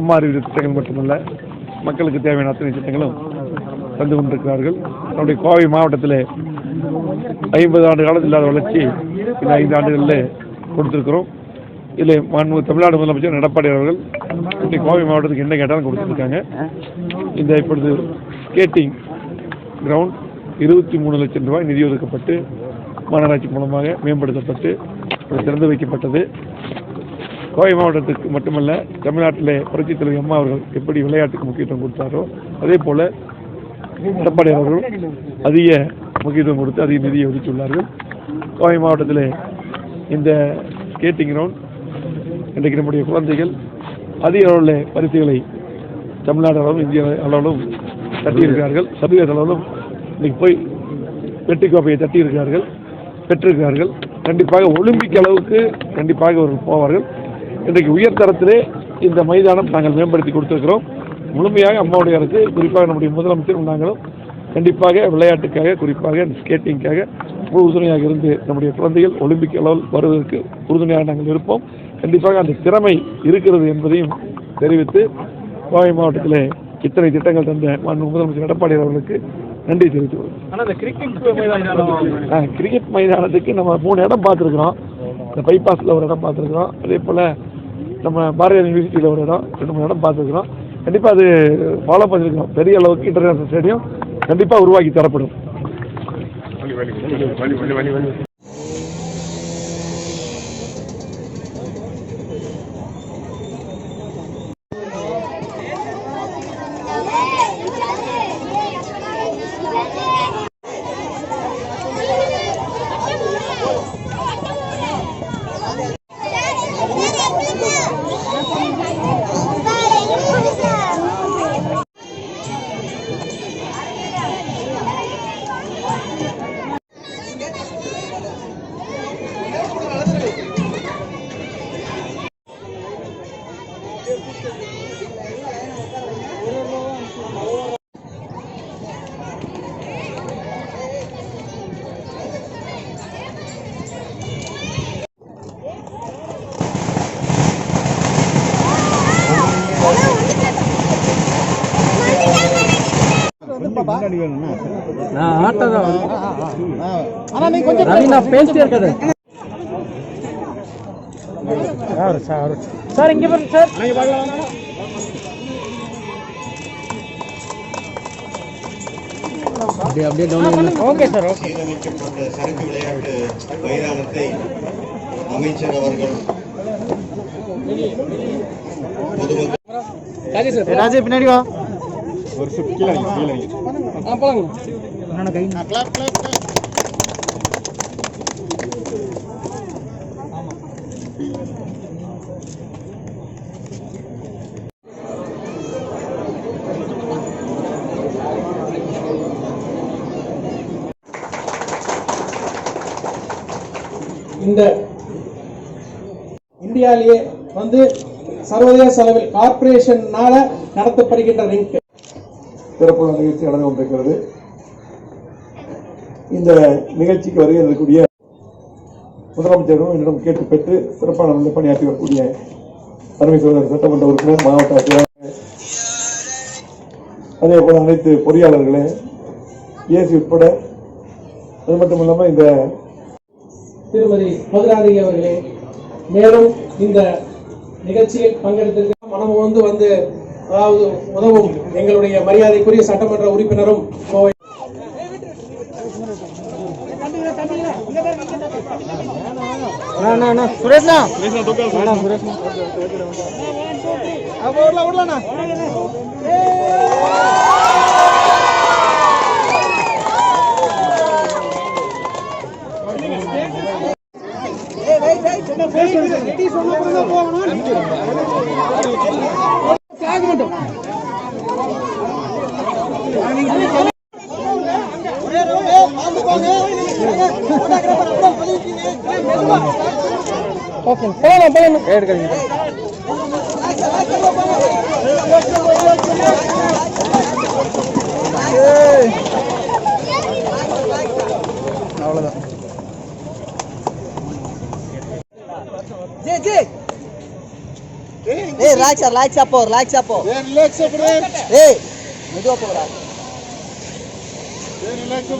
அம்மா அறிவித்த திட்டங்கள் மட்டுமல்ல மக்களுக்கு தேவையான அத்தனை திட்டங்களும் தந்து கொண்டிருக்கிறார்கள். நம்முடைய கோவை மாவட்டத்தில் ஐம்பது ஆண்டு காலத்தில் இல்லாத வளர்ச்சி இந்த ஐந்து ஆண்டுகளில் கொடுத்துருக்கிறோம். இதில் மாண்பு தமிழ்நாடு முதலமைச்சர் எடப்பாடி அவர்கள் இன்னைக்கு கோவை மாவட்டத்துக்கு என்ன கேட்டாலும் கொடுத்துருக்காங்க. இந்த இப்பொழுது ஸ்கேட்டிங் கிரவுண்ட் இருபத்தி மூணு லட்சம் ரூபாய் நிதி ஒதுக்கப்பட்டு மாநகராட்சி மூலமாக மேம்படுத்தப்பட்டு திறந்து வைக்கப்பட்டது. கோவை மாவட்டத்துக்கு மட்டுமல்ல தமிழ்நாட்டில் புரட்சித் தலைவர் அம்மா அவர்கள் எப்படி விளையாட்டுக்கு முக்கியத்துவம் கொடுத்தாரோ அதே போல் எடப்பாடி அவர்கள் அதிக முக்கியத்துவம் கொடுத்து அதிக நிதியை ஒதுக்கியுள்ளார்கள் கோவை மாவட்டத்தில் இந்த ஸ்கேட்டிங் கிரவுண்ட் இன்றைக்கு நம்முடைய குழந்தைகள் அதிக அளவில் பரிசுகளை தமிழ்நாடு அளவிலும் இந்திய அளவிலும் தட்டியிருக்கிறார்கள். சர்வதேச அளவிலும் இன்றைக்கு போய் வெற்றி கோப்பையை தட்டியிருக்கிறார்கள் பெற்றிருக்கிறார்கள். கண்டிப்பாக ஒலிம்பிக் அளவுக்கு கண்டிப்பாக அவர்கள் போவார்கள். இன்றைக்கு உயர்தரத்திலே இந்த மைதானம் நாங்கள் மேம்படுத்தி கொடுத்திருக்கிறோம். முழுமையாக அம்மாவுடைய அரசு குறிப்பாக நம்முடைய முதலமைச்சர் நாங்களும் கண்டிப்பாக விளையாட்டுக்காக குறிப்பாக இந்த ஸ்கேட்டிங்காக முழு உறுதுணையாக இருந்து நம்முடைய குழந்தைகள் ஒலிம்பிக் அளவில் வருவதற்கு உறுதுணையாக நாங்கள் இருப்போம். கண்டிப்பாக அந்த திறமை இருக்கிறது என்பதையும் தெரிவித்து கோவை மாவட்டத்தில் இத்தனை திட்டங்கள் தந்த முதலமைச்சர் எடப்பாடி அவர்களுக்கு நன்றி தெரிவித்துக் கொள்கிறேன். ஆனால் இந்த கிரிக்கெட் மைதானம் ஆ, கிரிக்கெட் மைதானத்துக்கு நம்ம மூணு இடம் பார்த்துருக்குறோம். இந்த பைபாஸில் ஒரு இடம் பார்த்துருக்குறோம். அதே போல் நம்ம பாரதியார் யூனிவர்சிட்டியில் ஒரு இடம் ரெண்டு மூணு இடம் பார்த்துருக்குறோம். கண்டிப்பாக அது ஃபாலோ பண்ணியிருக்கோம் பெரிய அளவுக்கு இன்டர்நேஷனல் ஸ்டேடியம் கண்டிப்பாக உருவாக்கி தரப்படும். நான் ஆட்டதான் ரவி நான் பேசிட்டே இருக்காது. சார்? சார் சார் இங்க பாருங்க சார். அப்படியே அப்படியே டவுன் ஓகே சார் ஓகே. சீரமைக்கப்பட்ட சரக்கு விளையாட்டு மைதானத்தை அமைச்சர் அவர்கள் பொதுமக்கள் ராஜே சார் ராஜே பின்னாடி ஆ இந்த இந்தியாவிலேயே வந்து சர்வதேச அளவில் கார்பரேஷன் நடத்தப்படுகின்ற ரிங்க் சிறப்பு நிகழ்ச்சி நடந்து கொண்டிருக்கிறது. இந்த நிகழ்ச்சிக்கு வருகை இருக்கக்கூடிய முதலமைச்சரும் என்னிடம் கேட்டு பெற்று சிறப்பான வந்து பணியாற்றி வரக்கூடிய தலைமை சோதரர் சட்டமன்ற உறுப்பினர் மாவட்ட ஆட்சியர் அதே போல அனைத்து பொறியாளர்களே ஏசி உட்பட அது மட்டும் இல்லாமல் இந்த திருமதி மதுராதகி அவர்களே மேலும் இந்த நிகழ்ச்சியில் பங்கெடுத்திருக்க மனம் வந்து அதாவது உதவும் எங்களுடைய மரியாதைக்குரிய சட்டமன்ற உறுப்பினரும் கோவை சுரேஷ்ண்ணா சுரேஷ் ஓகே போகலாம் போகலாம் எடுக்கிறீங்க அவ்வளோதான் ఏ రిలాక్స్ రిలాక్స్ అప్పో రిలాక్స్ అప్పో ఏ రిలాక్స్ అప్పుడు ఏ మెదు అప్పో రా. ఏ రిలాక్స్